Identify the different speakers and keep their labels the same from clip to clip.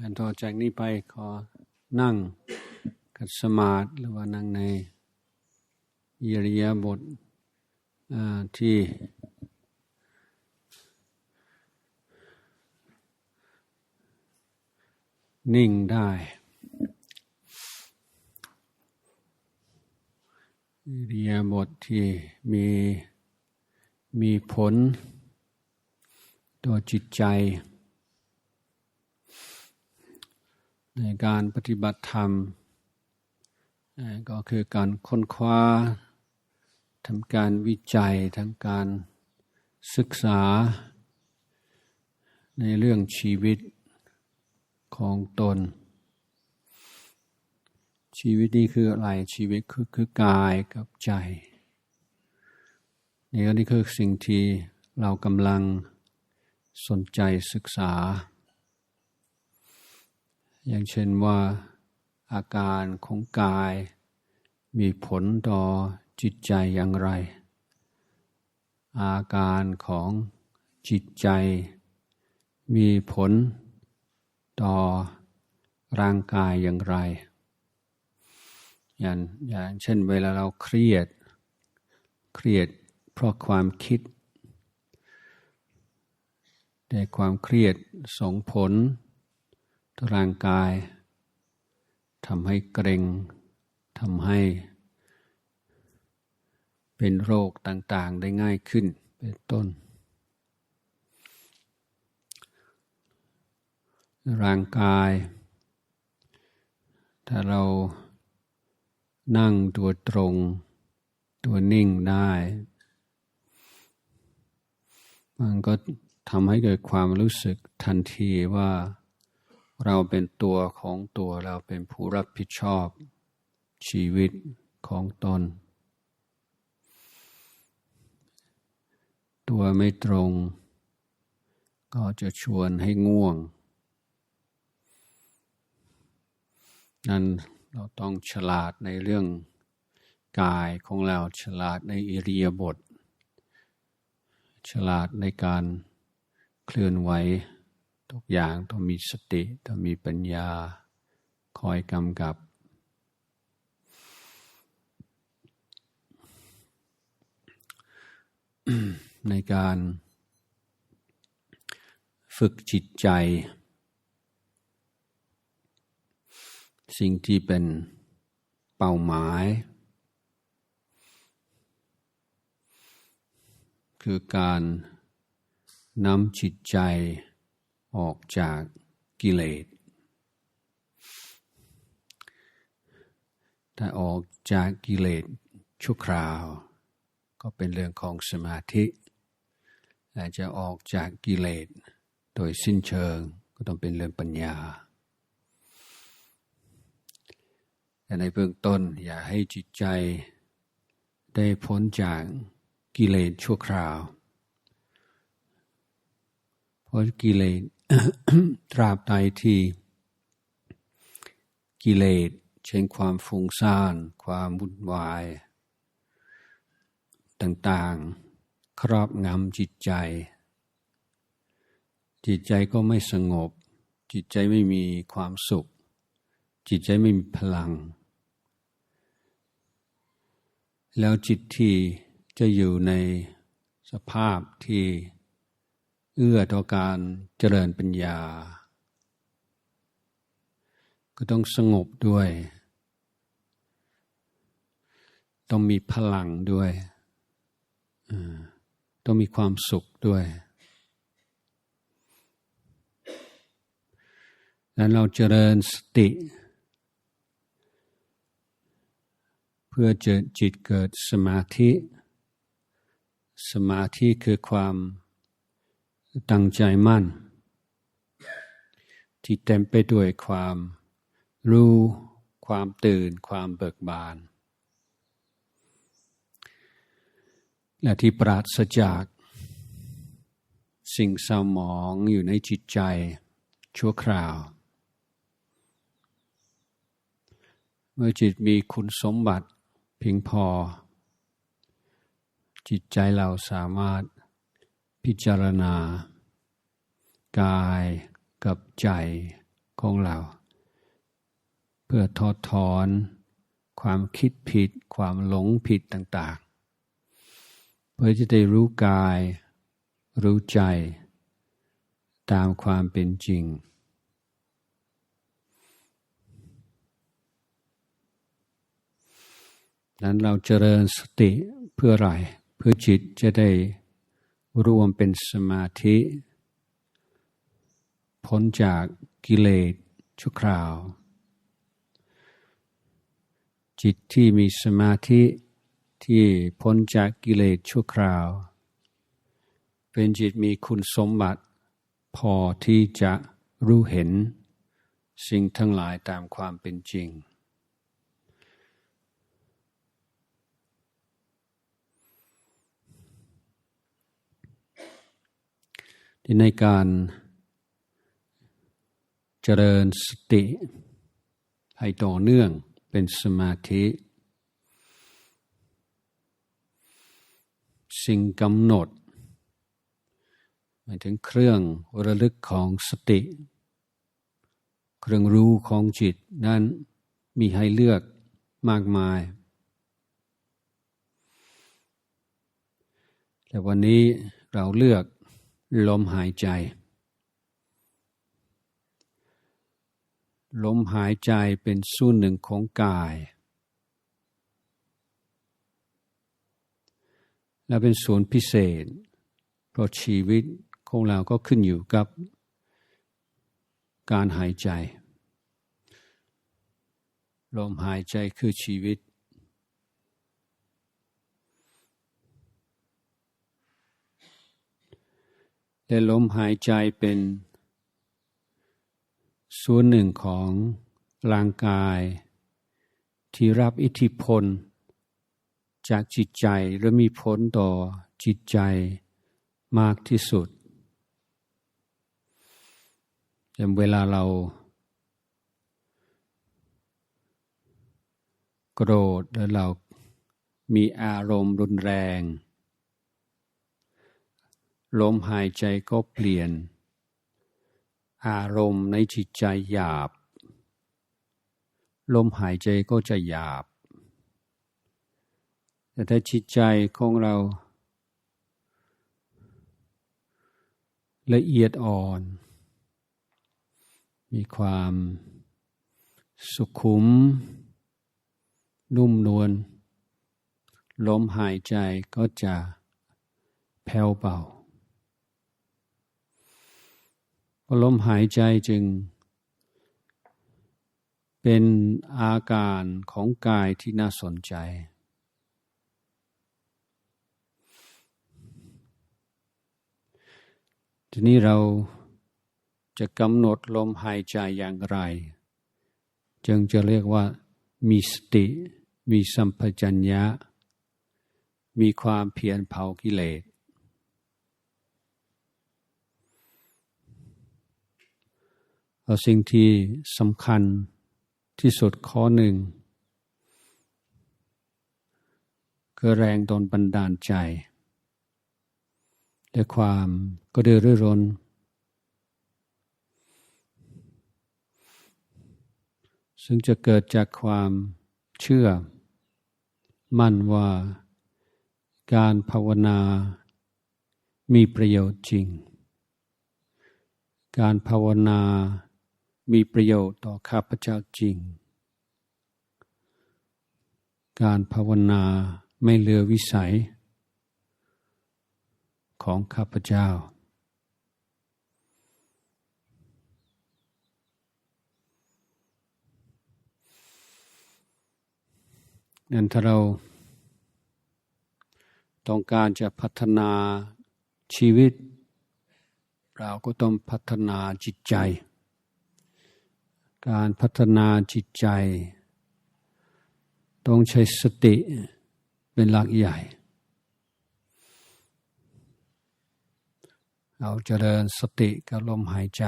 Speaker 1: อันต่อจากนี้ไปขอนั่งกัดสมาธิหรือว่านั่งในยริยาบทที่นิ่งได้อิริยาบทที่มีมีผลต่อจิตใจ ใน การปฏิบัติธรรม ก็คือการค้นคว้าทำการวิจัยทำการศึกษา ในเรื่องชีวิตของตน ชีวิตนี้คืออะไรชีวิตคือคือกายกับใจนี่ก็นี่คือสิ่งที่เรากำลังสนใจศึกษา อย่างเช่นว่าอาการของกาย มีผลต่อจิตใจอย่างไร อาการของจิตใจ มีผลต่อร่างกายอย่างไร อย่างอย่างเช่นเวลาเราเครียด เครียดเพราะความคิด แต่ความเครียดส่งผล ร่างกายทำให้เกรงทำให้ เป็นโรคต่างๆได้ง่ายขึ้นเป็นต้น ร่างกาย ถ้าเรานั่งตัวตรง ตัวนิ่งได้ มันก็ทำให้เกิดความรู้สึกทันทีว่า เราเป็นตัวของตัวเราเป็นผู้รับผิดชอบ ชีวิตของตน ตัวไม่ตรง ก็จะชวนให้ง่วง นั้นเราต้องฉลาดในเรื่องกายของเราฉลาดในอิริยาบถฉลาดในการเคลื่อนไหว ทุกอย่างต้องมีสติต้องมีปัญญา คอยกำกับ ในการฝึกจิตใจ สิ่งที่เป็นเป้าหมาย คือการนำจิตใจ ออกจากกิเลส ถ้าออกจากกิเลสชั่วคราว ก็เป็นเรื่องของสมาธิแต่จะออกจากกิเลสโดยสิ้นเชิงก็ต้องเป็นเรื่องปัญญา แต่ในเบื้องต้นอย่าให้จิตใจได้พ้นจากกิเลสชั่วคราว เพราะกิเลส ตราบใดที่กิเลสเช่นความฟุ้งซ่าน ความวุ่นวาย ต่างๆ ครอบงำจิตใจ จิตใจก็ไม่สงบ จิตใจไม่มีความสุข จิตใจไม่มีพลัง แล้วจิตที่จะอยู่ในสภาพที่ เอื้อต่อการเจริญปัญญา ก็ต้องสงบด้วย ต้องมีพลังด้วยต้องมีความสุขด้วยแล้วเราเจริญสติ เพื่อจะจิตเกิดสมาธิ สมาธิคือความ ตั้งใจมั่น ที่เต็มไปด้วยความรู้ความตื่นความเบิกบาน และที่ปราศจาก สิ่งเศร้าหมองอยู่ในจิตใจชั่วคราว เมื่อจิตมีคุณสมบัติเพียงพอ จิตใจเราสามารถ พิจารณา กายกับใจของเรา เพื่อทอดถอน ความคิดผิด ความหลงผิดต่าง ๆ เพื่อจะได้รู้กาย รู้ใจ ตามความเป็นจริงนั้นเราเจริญสติเพื่ออะไร เพื่อจิตจะได้ รวมเป็นสมาธิ พ้นจากกิเลสชั่วคราว จิตที่มีสมาธิที่พ้นจากกิเลสชั่วคราว เป็นจิตมีคุณสมบัติ พอที่จะรู้เห็น สิ่งทั้งหลายตามความเป็นจริง ในการเจริญสติให้ต่อเนื่องเป็นสมาธิ สิ่งกำหนดหมายถึงเครื่องระลึกของสติ เครื่องรู้ของจิตนั้นมีให้เลือกมากมาย แต่วันนี้เราเลือก ลมหายใจ ลมหายใจเป็นส่วนหนึ่งของกาย และเป็นส่วนพิเศษ เพราะชีวิตของเราก็ขึ้นอยู่กับการหายใจ ลมหายใจคือชีวิต และลมหายใจเป็น ส่วนหนึ่งของร่างกาย ที่รับอิทธิพล จากจิตใจและมีผลต่อจิตใจมากที่สุดแต่เวลาเรา โกรธแล้วเรามีอารมณ์รุนแรง ลมหายใจก็เปลี่ยน อารมณ์ในจิตใจหยาบ ลมหายใจก็จะหยาบ แต่ถ้าจิตใจของเรา ละเอียดอ่อน มีความสุขุม นุ่มนวลลมหายใจก็จะแผ่วเบา ลมหายใจจึง เป็นอาการของกายที่น่าสนใจ ทีนี้เราจะกำหนดลมหายใจอย่างไร จึงจะเรียกว่ามีสติ มีสัมปชัญญะ มีความเพียรเผากิเลสเอา สิ่งที่สำคัญที่สุดข้อหนึ่ง คือแรงตนบันดาลใจ และความก็เดือดร้อนซึ่งจะเกิดจากความเชื่อ มั่นว่าการภาวนามีประโยชน์จริง การภาวนา มีประโยชน์ต่อข้าพเจ้าจริง การภาวนาไม่เลือวิสัย ของข้าพเจ้า นั้นถ้าเรา ต้องการจะพัฒนาชีวิต เราก็ต้องพัฒนาจิตใจ การพัฒนาจิตใจ ต้องใช้สติเป็นหลักใหญ่เอาเจริญสติกับลมหายใจ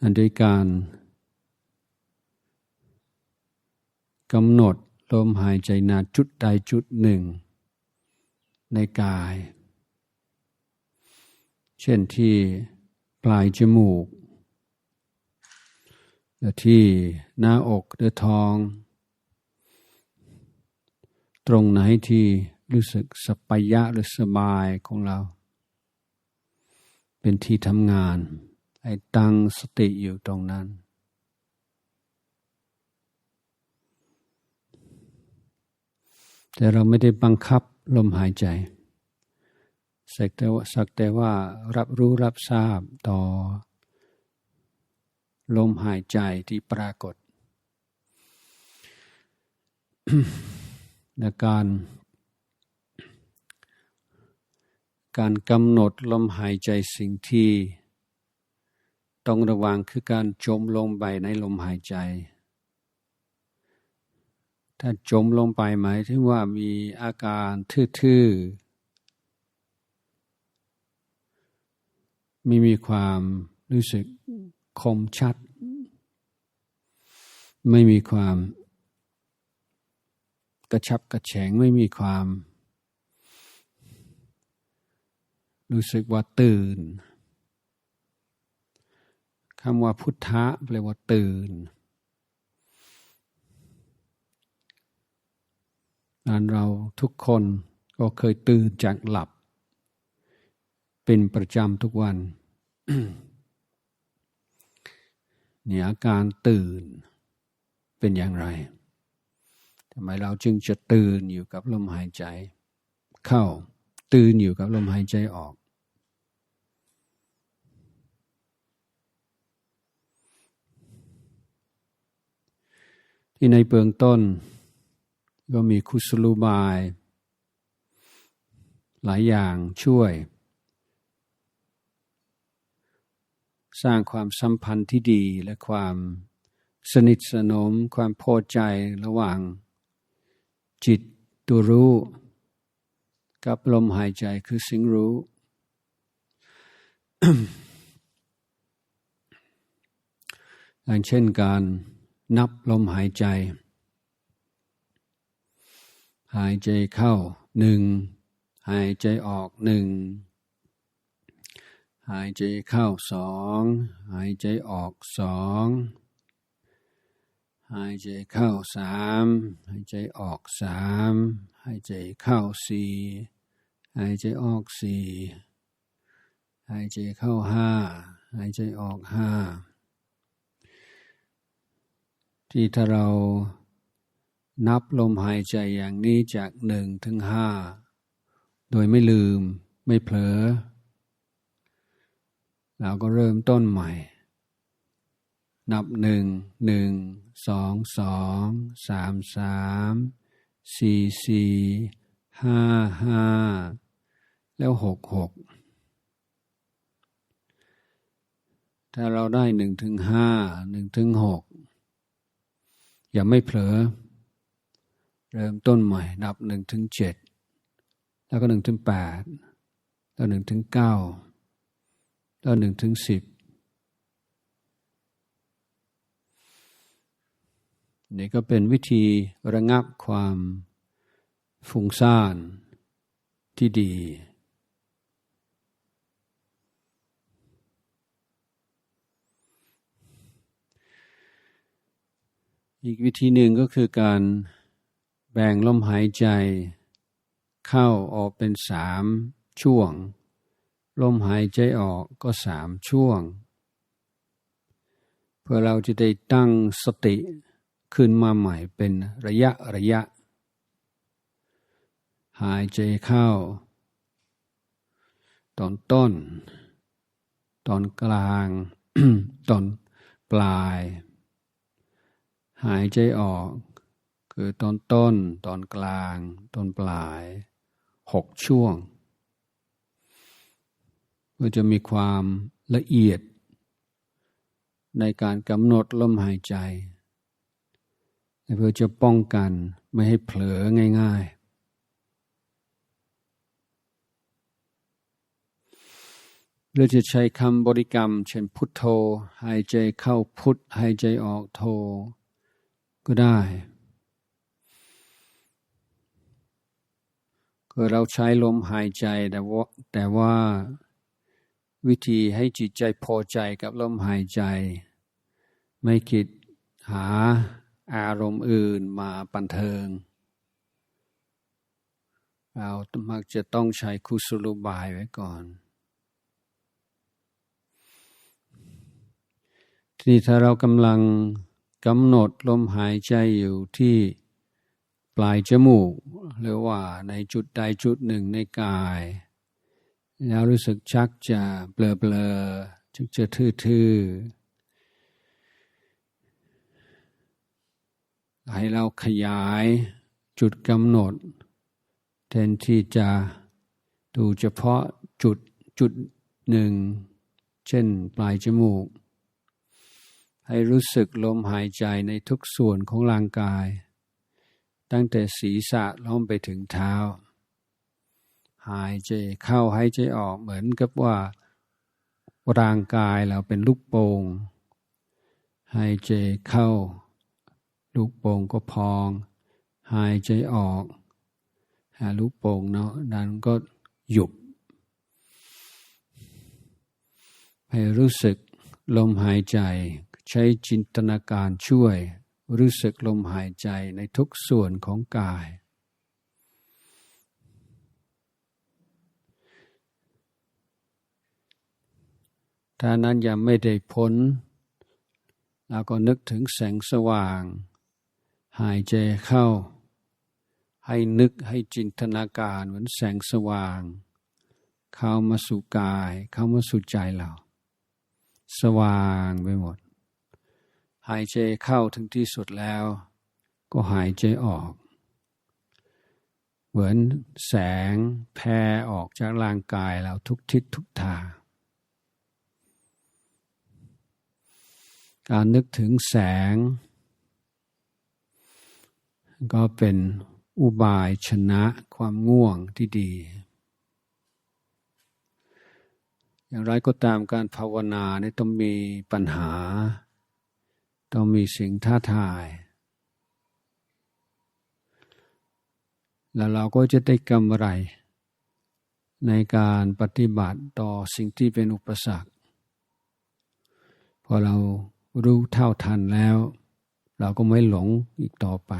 Speaker 1: อันด้วยการกำหนดลมหายใจนาจุดใดจุดหนึ่ง ในกาย เช่นที่ ปลายจมูกหรือที่หน้าอกหรือท้อง ตรงไหนที่รู้สึกสปายะหรือสบายของเรา เป็นที่ทำงาน ให้ตั้งสติอยู่ตรงนั้น แต่เราไม่ได้บังคับลมหายใจ สักแต่ว่าสักแต่ว่ารับรู้รับทราบต่อ ลมหายใจที่ปรากฏและการ การกำหนดลมหายใจสิ่งที่ ต้องระวังคือการจมลงไปในลมหายใจ ถ้าจมลงไปหมายถึงว่ามีอาการทื่อ ม่มีความรู้สึกคมชัด ไม่มีความกระชับกระแฉงไม่มีความ รู้สึกว่าตื่นคำว่าพุทธะแปลว่าตื่นนั้นเราทุกคนก็เคยตื่นจากหลับ เป็นประจำทุกวันเนี่ยอาการตื่นเป็นอย่างไรทำไมเราจึงจะตื่นอยู่กับลมหายใจ เข้าตื่นอยู่กับลมหายใจออก ที่ในเบื้องต้น ก็มีคุสลูบาย หลายอย่างช่วย สร้างความสัมพันธ์ที่ดีและความสนิทสนม ความพอใจระหว่าง จิตตัวรู้ กับลมหายใจคือสิ่งรู้อย่างเช่นการนับลมหายใจ หายใจเข้าหนึ่ง หายใจออกหนึ่ง หายใจเข้าสองหายใจออกสองหายใจเข้าสามหายใจออกสามหายใจเข้าสี่หายใจออกสี่หายใจเข้าห้าหายใจออกห้าที่ถ้าเรานับลมหายใจอย่างนี้จากหนึ่งถึงห้าโดยไม่ลืมไม่เผลอ เราก็เริ่มต้นใหม่ นับหนึ่งหนึ่งสองสองสามสามสี่สี่ห้าห้าแล้วหกหกถ้าเราได้หนึ่งถึงห้าหนึ่งถึงหกอย่าไม่เผลอ เริ่มต้นใหม่นับหนึ่งถึงเจ็ดแล้วก็หนึ่งถึงแปดแล้วหนึ่งถึงเก้า แล้วหนึ่งถึงสิบนี่ก็เป็นวิธีระงับความฟุ้งซ่านที่ดี อีกวิธีหนึ่งก็คือการแบ่งลมหายใจเข้าออกเป็นสามช่วง ลมหายใจออกก็สามช่วง เพื่อเราจะได้ตั้งสติขึ้นมาใหม่เป็นระยะระยะ หายใจเข้า ตอนต้น ตอนกลาง ตอนปลาย หายใจออก คือตอนต้น ตอนกลาง ตอนปลายหกช่วง ก็จะมีความละเอียด ในการกำหนดลมหายใจ เพื่อจะป้องกันไม่ให้เผลอง่ายๆเราจะใช้คำบริกรรม เช่นพุทโธ หายใจเข้าพุทหายใจออกโธก็ได้ ก็เราใช้ลมหายใจแต่ว่าแต่ว่า วิธีให้จิตใจพอใจกับลมหายใจ ไม่คิดหาอารมณ์อื่นมาปันเทิง เรามักจะต้องใช้คุสลุบายไว้ก่อน ทีนี้ถ้าเรากำลังกำหนดลมหายใจอยู่ที่ปลายจมูก หรือว่าในจุดใดจุดหนึ่งในกาย แล้วรู้สึกชักจะเบลอๆชักจะทื่อๆ ให้เราขยายจุดกำหนด แทนที่จะดูเฉพาะจุดจุดหนึ่ง เช่นปลายจมูก ให้รู้สึกลมหายใจในทุกส่วนของร่างกาย ตั้งแต่ศีรษะล้อมไปถึงเท้า หายใจเข้าหายใจออกเหมือนกับว่า ร่างกายเราเป็นลูกโป่งหายใจเข้า ลูกโป่งก็พอง หายใจออกหาลูกโป่งเนาะนั้นก็หยุบให้รู้สึกลมหายใจ ใช้จินตนาการช่วย รู้สึกลมหายใจในทุกส่วนของกาย ถ้านั้นยังไม่ได้พ้นเราก็นึกถึงแสงสว่าง หายใจเข้า ให้นึกให้จินตนาการเหมือนแสงสว่าง เข้ามาสู่กาย เข้ามาสู่ใจเรา สว่างไปหมด หายใจเข้าถึงที่สุดแล้ว ก็หายใจออก เหมือนแสงแผ่ออกจากร่างกายเราทุกทิศทุกทาง การนึกถึงแสง ก็เป็นอุบายชนะความง่วงที่ดี อย่างไรก็ตามการภาวนาเนี่ยต้องมีปัญหา ต้องมีสิ่งท้าทาย แล้วเราก็จะได้กำไร ในการปฏิบัติต่อสิ่งที่เป็นอุปสรรคพอเรา รู้เท่าทันแล้ว เราก็ไม่หลงอีกต่อไป